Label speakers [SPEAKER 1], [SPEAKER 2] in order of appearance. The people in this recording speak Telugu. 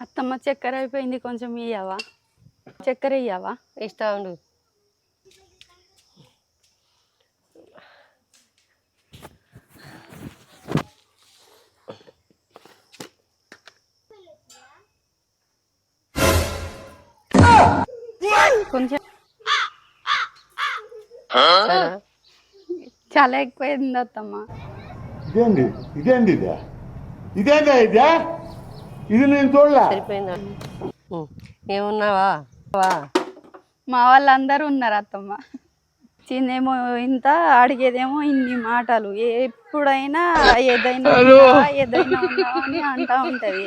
[SPEAKER 1] అత్తమ్మ చక్కెర అయిపోయింది కొంచెం ఇయ్యవా? చక్కెర ఇయ్యవా?
[SPEAKER 2] ఇస్తా ఉండు.
[SPEAKER 1] కొంచెం చాలా ఎక్కువైంది అత్తమ్మ.
[SPEAKER 3] ఇదేంది ఇదేంది ఇదే? ఇదేందా ఇదే? ఇది నేను చూడలే.
[SPEAKER 2] సరిపోయిందా. ఏమున్నావా? వా.
[SPEAKER 1] మా వాళ్ళందరూ ఉన్నారు అత్తమ్మ. చిన్నేమో ఇంత అడిగేదేమో ఇన్ని మాటలు. ఎప్పుడైనా ఏదైనా ఏదైనా అని అంటా ఉంటది.